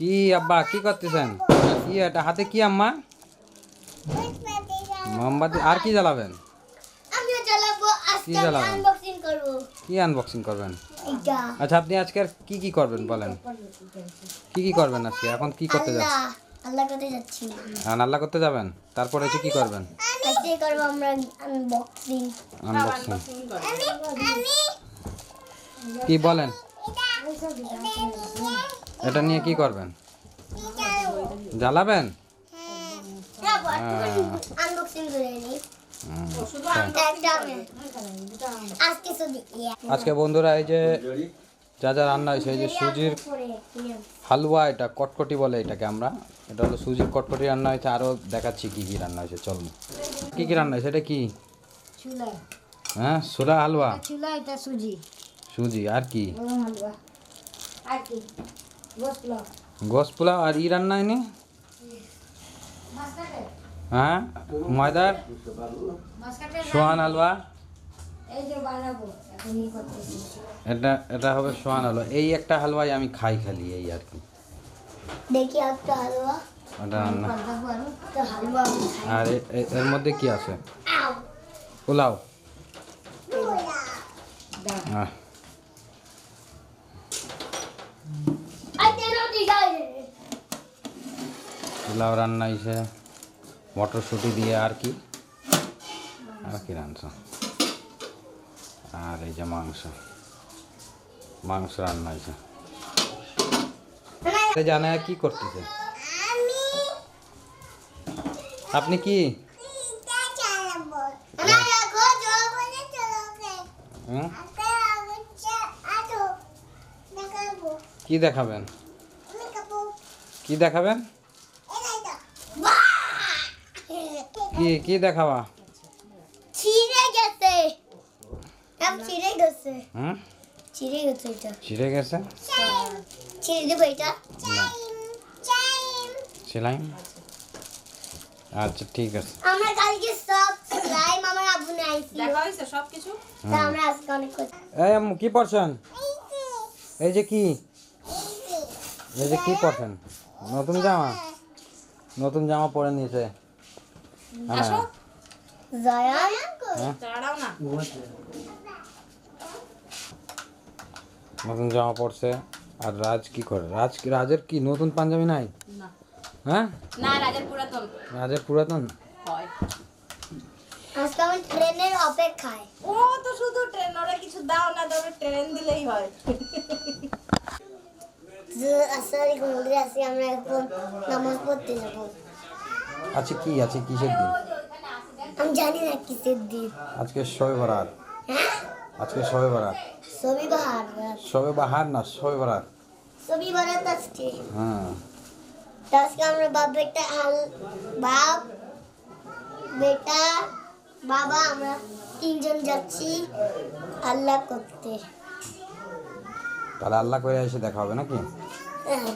কি আব্বা কি করতেছেন? কি এটা হাতে কি আম্মা? মোমবাতি আর কি জ্বালাবেন? কি জ্বালাবেন? আনবক্সিং কি আনবক্সিং করবেন? আচ্ছা আপনি আজকে আর কি কি করবেন বলেন? কি কি করবেন আজকে? এখন কি করতে যাচ্ছেন? আল্লাহ করতে যাচ্ছি। এখন আল্লাহ করতে যাবেন? তারপরে হচ্ছে কি করবেন? আজকে করব আমরা আনবক্সিং আনবক্সিং কি বলেন? এটা নিয়ে কি করবেন? জ্বালাবেন? একটা আমি আজকে বন্ধুরা এই যে যা যা রান্না হয়েছে এই যে সুজির হালুয়া এটা কটকটি বলে এটাকে আমরা। এটা হলো সুজির কটকটি রান্না হয়েছে আরও দেখাচ্ছি কি কি রান্না হয়েছে চল। কি কি রান্না হয়েছে এটা কি? হ্যাঁ সুরা হালুয়া? সুজি। সুজি আর কি? আর কি? গোস পোলাও আর ই রান্না এনে হ্যাঁ? ময়দার? সোহান হালুয়া? এই যে বানাবো এখন ই করতেছি। এটা এটা হবে সোহান হালুয়া। এই একটা হালুয়াই আমি খাই খালি এই আর কি। দেখি একটা হালুয়া। ওটা রান্না। আরও এর মধ্যে কি আছে? পোলাও। দাও পোলাও রান্না হয়েছে মটরশুঁটি দিয়ে আর কি। আর কি রান্না? আর এই যে মাংস। মাংস রান্না হয়েছে জানে কি করতেছে? আপনি কি? দেখাবো। কি দেখাবেন? কি দেখাবেন? কি কি দেখাবা? ছিঁড়ে গেছে। আম ছিঁড়ে গেছে। হুম ছিঁড়ে গেছে এটা। ছিঁড়ে গেছে? ছিঁড়ে দেবো এটা। সেলাই আচ্ছা ঠিক আছে। আমরা কালকে সব স্লাইম আমার আব্বু নিয়ে আইছিল। দেখা হয়েছে সব কিছু তা আমরা আজকে অনেক করছি এই আম্মু কি পড়ছেন? এই যে কি? এই যে কি পড়ছেন? নতুন জামা? নতুন জামা পরে নিয়েছে। হ্যাঁ। জয়ান হ্যাঁ। দাঁড়াও না। নতুন জামা পরছে। আর রাজ কি করে? রাজ কি রাজের কি? নতুন পাঞ্জাবি নাই? হ্যাঁ? না রাজের পুরাতন। রাজের পুরাতন? হয়। আজকে আমি ট্রেনের অপেক্ষায়। ও তো শুধু ট্রেন ওরা কিছু দাও না তবে ট্রেন দিলেই হয়। আসলে ঘুমলে আমরা এখন নামাজ পড়তে যাব। আছে কি আছে কিসের দিন? আমি জানি না কিসের দিন। আজকে শবে বারাত হ্যাঁ? আজকে শবে বারাত সবই বাহার শবে বাহার না শবে বারাত সবই বারাত আজকে। হ্যাঁ। আজকে আমরা বাপ বেটা আল বাপ বেটা বাবা আমরা তিনজন যাচ্ছি আল্লাহ করতে। তাহলে আল্লাহ করে এসে দেখা হবে নাকি? হ্যাঁ।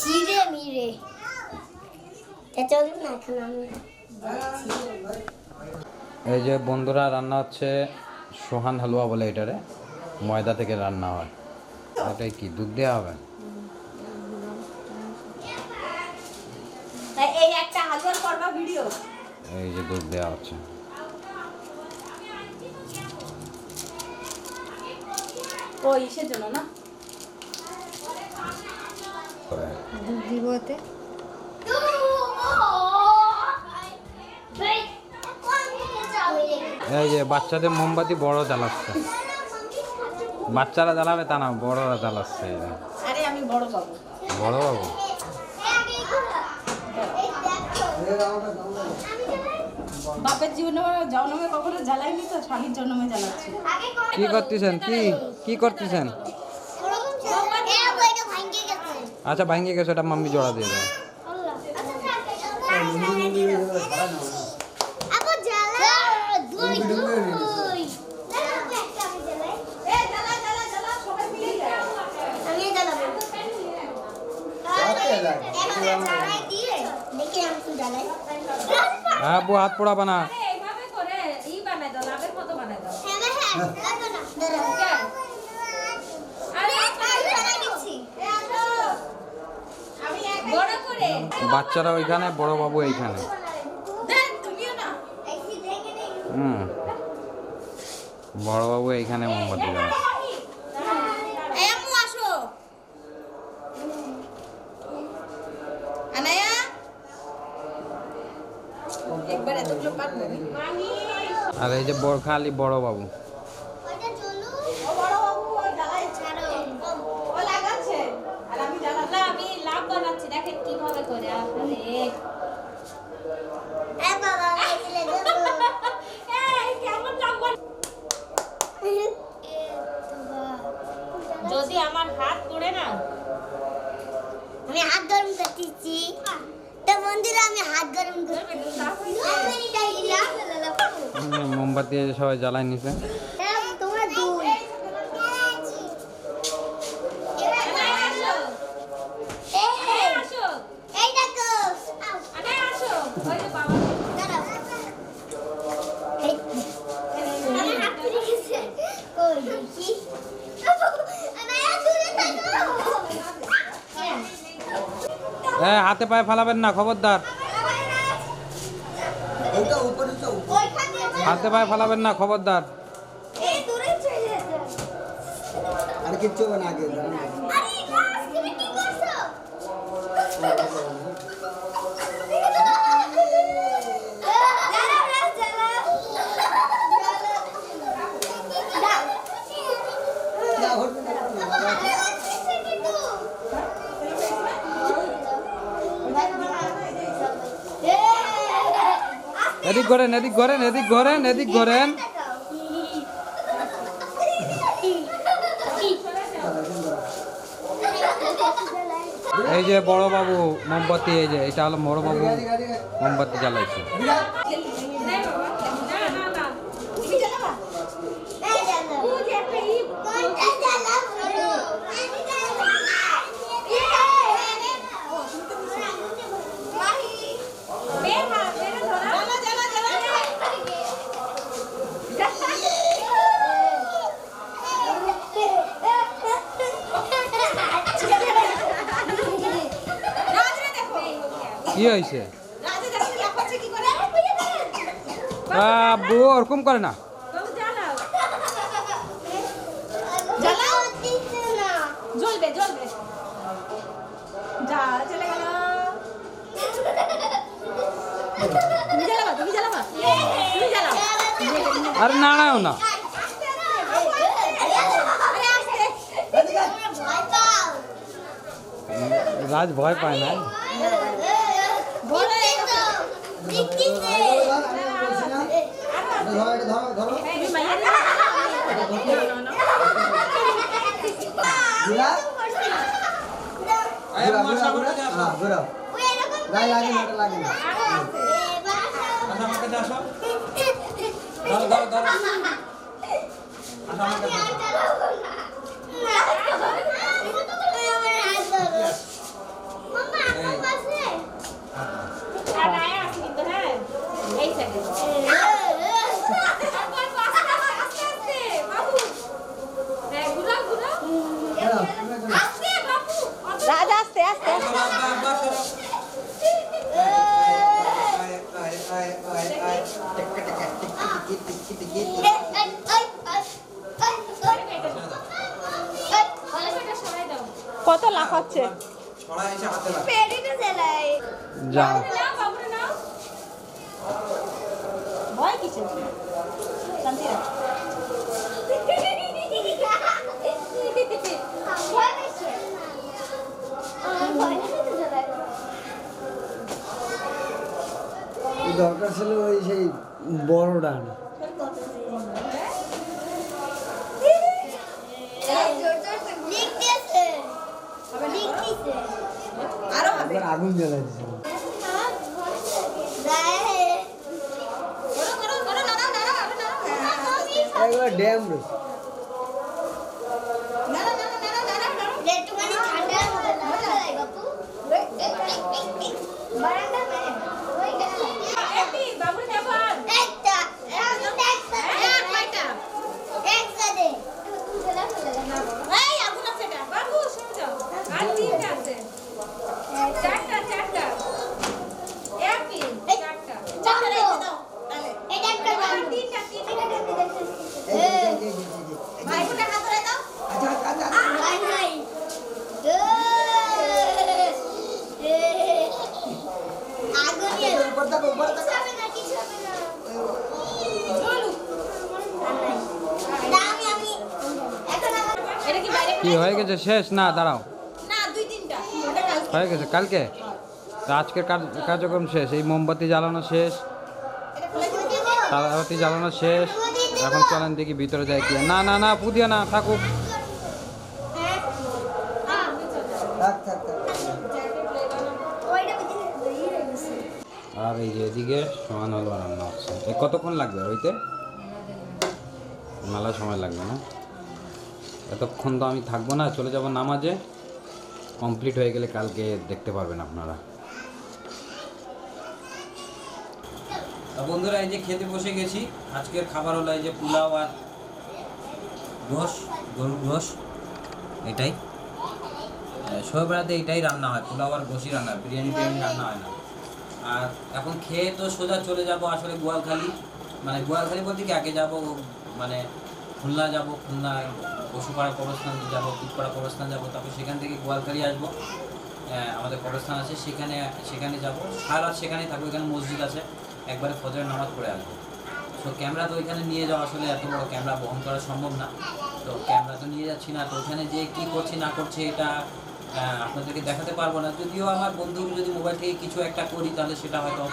ছিঁড়ে মিরে তা চলুন না এখন আমি এই যে বন্ধুরা রান্না হচ্ছে সোহান হালুয়া বলে এটারে। ময়দা থেকে রান্না হয়। এটাই কি দুধ দেওয়া হবে? এই একটা হালুয়ার করবা ভিডিও এই যে দুধ দেওয়া হচ্ছে। ও ইসের জন্য না? দুধ দিব এই যে বাচ্চাদের মোমবাতি বড় জ্বালাচ্ছে বাচ্চারা জ্বালাবে তা না বড়রা জ্বালাচ্ছে বড় বাবু বাপের জন্মে কখনো জ্বালাইনি তো স্বামীর জন্মে জ্বালাচ্ছি কি করতেছেন কি কি করতেছেন আচ্ছা ভাঙ্গে গেছে ওটা মাম্মি জোড়া দিয়ে দেবে হ্যাঁ বউ হাত পোড়াবা না এইভাবে করে ই বানাই দাও লাভের মতো বানাই দাও আমি বড় করে। বাচ্চারা ওইখানে বড় বাবু এইখানে। দেখ তুমিও না। হুম। বড় বাবু এইখানে মোমবাতি জ্বালাচ্ছে এই আম্মু আসো আনায়া একবার এতগুলো পারব আর এই যে বড় খালি বড় বাবু ওইটা চলু ও বড় বাবু ও জ্বালাইছে ও লাগাচ্ছে আর আমি জ্বালালাম আমি লাভ বানাচ্ছি দেখেন কীভাবে করে আসলে এ বাবা আমি দিলে দেবো এই কেমন লাভ যদি আমার হাত পড়ে না আমি হাত গরম করতেছি। তো মন্দিরে আমি হাত গরম করতেছি। মোমবাতি সবাই জ্বালাই নিছে। তোমরা দুই আসো এই দেখো। আনায়া আসো ওই যে বাবা দাঁড়াও এই আমার হাত। পায়ে ফালাবেন না খবরদার হাতে পায়ে ফালাবেন না খবরদার। আর কিচ্ছু না আগে। আরে গাছ তুমি কি করছ দাঁড়াও রাজ যা ঘটবে না, ঘটবে না। এদিক ঘরেন এদিক ঘরেন এদিক ঘরেন এদিক ঘরেন এই যে বড় বাবু মোমবাতি, এই যে, এটা হলো বড় বাবু। মোমবাতি জ্বালাইছে কি হয়েছে? আব্বু ওরকম করে না। বাবু জ্বালাও। জ্বালাও জ্বলবে জ্বলবে। যা চলে গেল। তুমি জ্বালাবা তুমি জ্বালাবা। তুমি জ্বালাও। আরে না। আরে আস্তে। রাজ ভয় পায় না। ধরো, এটা ধরো, ধরো। তুমি মাইয়া বিরাট। ঘোরা, ঘোরা, ঘোরা। হ্যাঁ, ঘোরাও। গায়ে লাগে না, এটা লাগে না। আর আয়া আছে কিন্তু হ্যাঁ এই সাইডে আস্তে আস্তে বাবু হ্যাঁ ঘুরাও ঘুরাও ঘোরাও, তোমরা ঘোরাও। আস্তে বাবু রাজ আস্তে কত যাও নাও বাবুরে ভয় কিসের? শান্তি রাখ এই দরকার ছিল ওই সেই বড় ডান আগুন জ্বালাই দিয়েছিল ড্যাম রয়েছে। থাকো থাকো। কি হয়ে গেছে? শেষ? না দাঁড়াও। হয়ে গেছে? কালকে? আজকের কার্যক্রম শেষ। এই মোমবাতি জ্বালানো শেষ। তারাবাতি জ্বালানো শেষ। এখন চলেন দেখি ভিতরে যায় কি না না না পুদিয়া না থাকুক। আর এই যে এদিকে সমান হলো রান্না হচ্ছে এ কতক্ষণ লাগবে হইতে মেলা সময় লাগবে না? এতক্ষণ তো আমি থাকব না, চলে যাব নামাজে। কমপ্লিট হয়ে গেলে কালকে দেখতে পারবেন আপনারা। বন্ধুরা, এই যে খেতে বসে গেছি। আজকের খাবার হলো এই যে পোলাও আর গোশ গরুর গোশ এটাই। শোয় বেড়াতে এটাই রান্না হয়, পোলাও আর গোশই রান্না বিরিয়ানি টিরিয়ানি রান্না হয় না। আর এখন খেয়ে তো সোজা চলে যাব আসলে গোয়ালখালি। মানে গোয়ালখালি বলতে কি, আগে যাব মানে খুলনা যাব খুলনা পশুপাড়া কবরস্থান যাব পিটপাড়া কবরস্থান যাব, তারপর সেখান থেকে গোয়ালখালি আসব। আমাদের কবরস্থান আছে, সেখানে সেখানে যাব। সারা রাত সেখানেই থাকব, এখানে মসজিদ আছে। একবারে ফজরের নামাজ পড়ে আসব। তো ক্যামেরা তো ওইখানে নিয়ে যাওয়া আসলে এত বড় ক্যামেরা বহন করা সম্ভব না। তো ক্যামেরা তো নিয়ে যাচ্ছি না, তো ওখানে যে কী করছি না করছি এটা আপনাদেরকে দেখাতে পারব না। যদিও আমার বন্ধুর যদি মোবাইল থেকে কিছু একটা করি, তাহলে সেটা হয়তো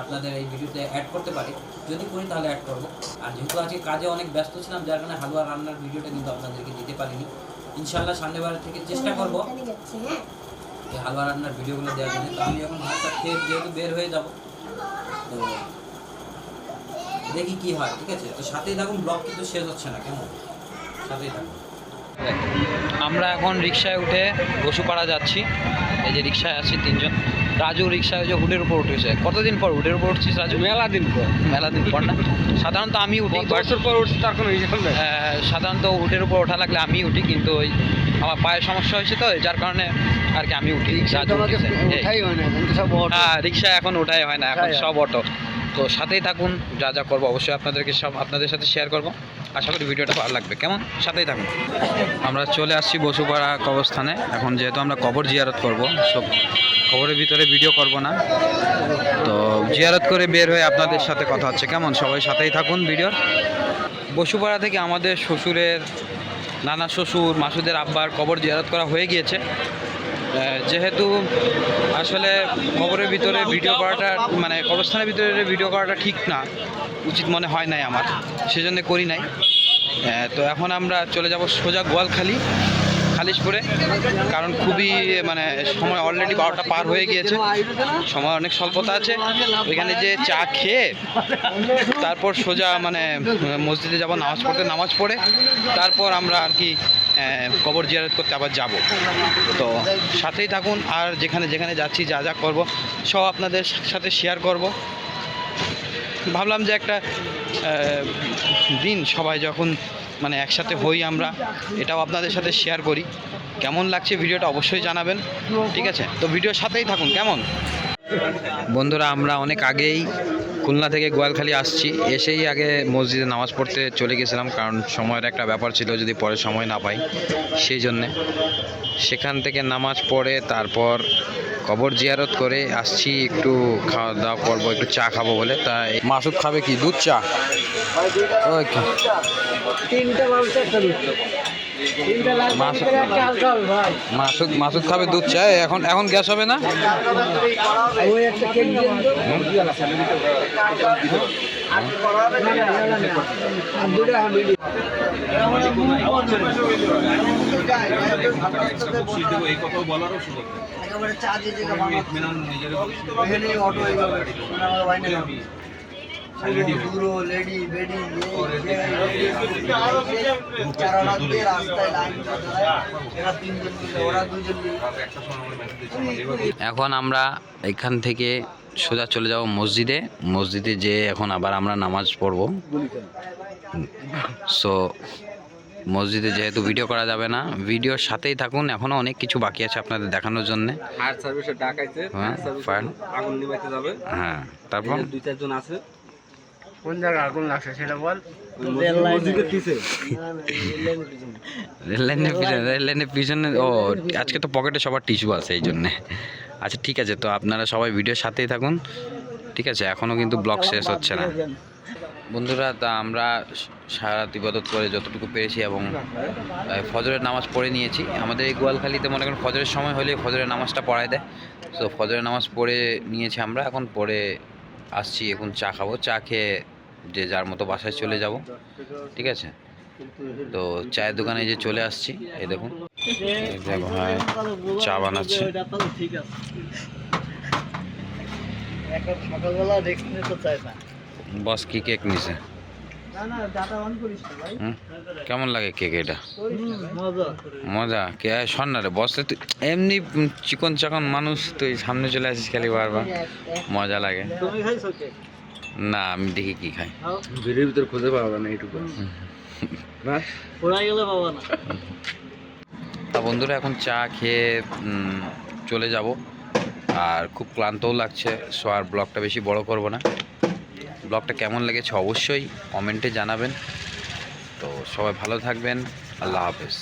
আপনাদের এই ভিডিওতে অ্যাড করতে পারি। যদি করি, তাহলে অ্যাড করব। আর যেহেতু আজকে কাজে অনেক ব্যস্ত ছিলাম, যার কারণে হালুয়া রান্নার ভিডিওটা কিন্তু আপনাদেরকে দিতে পারিনি। ইনশাল্লাহ সামনেবার থেকে চেষ্টা করব। হালুয়া রান্নার ভিডিওগুলো দেওয়ার জন্য। তো আমি এখন ভাতটা খেয়ে যেহেতু বের হয়ে যাব, তো দেখি কি হয়, ঠিক আছে? তো সাথেই থাকুন, ব্লগ কিন্তু শেষ হচ্ছে না, কেমন? সাথেই থাকুন। আমরা এখন রিক্সায় উঠে বসুপাড়া যাচ্ছি। এই যে রিক্সায় আছি তিনজন। রাজু রিক্সায় যে হুডের উপর উঠেছে। কতদিন পর হুডের উপর উঠছিস রাজু? মেলা দিন পর। মেলা দিন পর না? সাধারণত আমি উঠি বছর পর উঠছি তার কোনো সাধারণত উটের উপর ওঠা লাগলে আমি উঠি কিন্তু ওই আমার পায়ের সমস্যা হয়েছে তো যার কারণে আর কি আমি উঠি। হয় হ্যাঁ রিক্সা এখন ওঠাই হয় না এখন সব অটো তো সাথেই থাকুন যা যা করব অবশ্যই আপনাদেরকে সব আপনাদের সাথে শেয়ার করব। আশা করি ভিডিওটা ভালো লাগবে। কেমন? সাথেই থাকুন। আমরা চলে আসছি বসুপাড়া কবরস্থানে। এখন যেহেতু আমরা কবর জিয়ারত করব সব কবরের ভিতরে ভিডিও করব না। তো জিয়ারত করে বের হয়ে আপনাদের সাথে কথা হচ্ছে। কেমন? সবাই সাথেই থাকুন ভিডিওর। বসুপাড়া থেকে আমাদের শ্বশুরের নানা শ্বশুর মাসুদের আব্বার কবর জিয়ারত করা হয়ে গিয়েছে। যেহেতু আসলে কবরের ভিতরে ভিডিও করাটা মানে কবরস্থানের ভিতরে ভিডিও করাটা ঠিক না। উচিত মনে হয় নাই আমার, সেজন্য করি নাই। তো এখন আমরা চলে যাব সোজা গোয়ালখালি, খালিশপুরে, কারণ খুবই মানে সময় অলরেডি বারোটা পার হয়ে গিয়েছে, সময় অনেক স্বল্পতা আছে। ওইখানে যে চা খেয়ে, তারপর সোজা মানে মসজিদে যাব, নামাজ পড়তে, নামাজ পড়ে, তারপর আমরা আর কি কবর জিয়ারত করতে আবার যাব। তো সাথেই থাকুন, আর যেখানে যেখানে যাচ্ছি, যা যা করব, সব আপনাদের সাথে শেয়ার করব। ভাবলাম যে একটা দিন সবাই যখন মানে একসাথে হই আমরা, এটাও আপনাদের সাথে শেয়ার করি। কেমন লাগছে ভিডিওটা অবশ্যই জানাবেন, ঠিক আছে? তো ভিডিওর সাথেই থাকুন, কেমন? বন্ধুরা, আমরা অনেক আগেই খুলনা থেকে গোয়ালখালি আসছি, এসেই আগে মসজিদে নামাজ পড়তে চলে গেছিলাম, কারণ সময়ের একটা ব্যাপার ছিল, যদি পরে সময় না পাই, সেই জন্যে। সেখান থেকে নামাজ পড়ে, তারপর কবর জিয়ারত করে আসছি একটু খাওয়া দাওয়া করব একটু চা খাব বলে। তা মাসুদ খাবে কি? দুধ চা? ওই কি তিনটা মাসুদ মাসুদ খাবে দুধ চা? এখন এখন গ্যাস হবে না? এখন আমরা এখান থেকে সোজা চলে যাব মসজিদে। মসজিদে যে এখন আবার আমরা নামাজ পড়ব। সো মসজিদে যেহেতু ভিডিও করা যাবে না ভিডিওর সাথেই থাকুন। এখনও অনেক কিছু বাকি আছে আপনাদের দেখানোর জন্যে। হ্যাঁ, হ্যাঁ তারপর? দুই চারজন আছে। কোন জায়গায় আগুন লাগছে সেটা বল। রেল লাইনের পিছনে রেল লাইনের পিছনে ও আজকে তো পকেটে সবার টিস্যু আছে এই জন্যে। আচ্ছা ঠিক আছে তো আপনারা সবাই ভিডিওর সাথেই থাকুন। ঠিক আছে এখনও কিন্তু ব্লগ শেষ হচ্ছে না। বন্ধুরা তা আমরা সারা ইবাদত করে যতটুকু পেরেছি এবং ফজরের নামাজ পড়ে নিয়েছি। আমাদের এই গোয়ালখালিতে মনে করেন ফজরের সময় হলে ফজরের নামাজটা পড়ায় দেয়। তো ফজরের নামাজ পড়ে নিয়েছি আমরা এখন পড়ে আসছি এখন চা খাব। চা খেয়ে যে যার মতো বাসায় চলে যাব। ঠিক আছে? তো চায়ের দোকানে যে চলে আসছি এই দেখুন। চা বানাচ্ছে। বস কি কেক নিছে? কেমন লাগে কেক এটা? মজা। কে শোন না রে বসে তুই এমনি চিকন চাকন মানুষ তুই সামনে চলে আসিস খালি বারবার। মজা লাগে। না আমি দেখি কি খাই। ভিড়ের ভিতর খুঁজে যায় না এইটুকু। পাবা তা বন্ধুরা এখন চা খেয়ে চলে যাব। আর খুব ক্লান্তও লাগছে সো আর ব্লগটা বেশি বড় করব না। ব্লগটা কেমন লেগেছে অবশ্যই কমেন্টে জানাবেন। তো সবাই ভালো থাকবেন। আল্লাহ হাফেজ।